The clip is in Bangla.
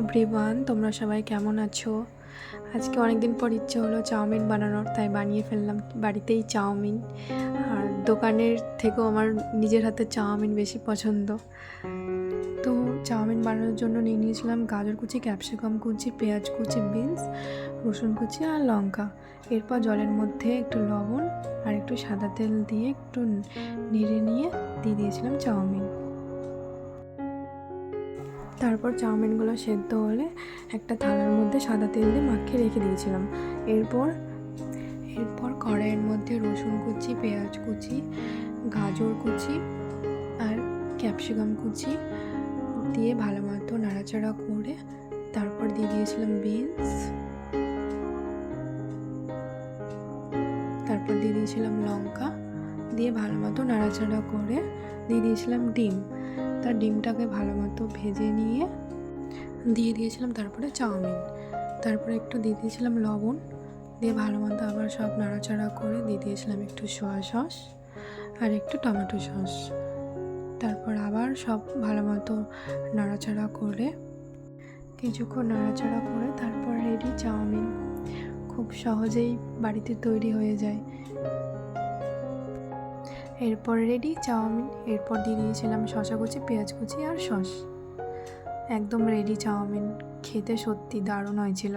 এভরিওয়ান তোমরা সবাই কেমন আছো? আজকে অনেক দিন পর ইচ্ছে হলো চাউমিন বানানোর, তাই বানিয়ে ফেললাম বাড়িতেই চাউমিন। আর দোকানের থেকেও আমার নিজের হাতে চাউমিন বেশি পছন্দ। তো চাউমিন বানানোর জন্য নিয়ে নিয়েছিলাম গাজর কুচি, ক্যাপসিকাম কুচি, পেঁয়াজ কুচি, বিনস, রসুন কুচি আর লঙ্কা। এরপর জলের মধ্যে একটু লবণ আর একটু সাদা তেল দিয়ে একটু নেড়ে নিয়ে দিয়ে দিয়েছিলাম চাউমিন। তারপর চাউমিনগুলো সেদ্ধ হলে একটা থালার মধ্যে সাদা তেল দিয়ে মাখিয়ে রেখে দিয়েছিলাম। এরপর এরপর কড়াইয়ের মধ্যে রসুন কুচি, পেঁয়াজ কুচি, গাজর কুচি আর ক্যাপসিকাম কুচি দিয়ে ভালো মতো নাড়াচাড়া করে তারপর দিয়ে দিয়েছিলাম বিনস। তারপর দিয়ে দিয়েছিলাম লঙ্কা। দিয়ে ভালো মতো নাড়াচাড়া করে দিয়ে দিয়েছিলাম ডিম। তার ডিমটাকে ভালো মতো ভেজে নিয়ে দিয়ে দিয়েছিলাম তারপরে চাউমিন। তারপরে একটু দিয়ে দিয়েছিলাম লবণ। দিয়ে ভালো মতো আবার সব নাড়াচাড়া করে দিয়ে দিয়েছিলাম একটু সোয়া সস আর একটু টমেটো সস তারপর আবার সব ভালো মতো নাড়াচাড়া করে কিছুক্ষণ নাড়াচাড়া করে তারপর রেডি চাউমিন। খুব সহজেই বাড়িতে তৈরি হয়ে যায়। এরপর রেডি চাউমিন, এরপর দিয়ে দিয়েছিলাম শশা কুচি, পেঁয়াজ কুচি আর সস। একদম রেডি চাউমিন, খেতে সত্যি দারুণ হয়েছিল।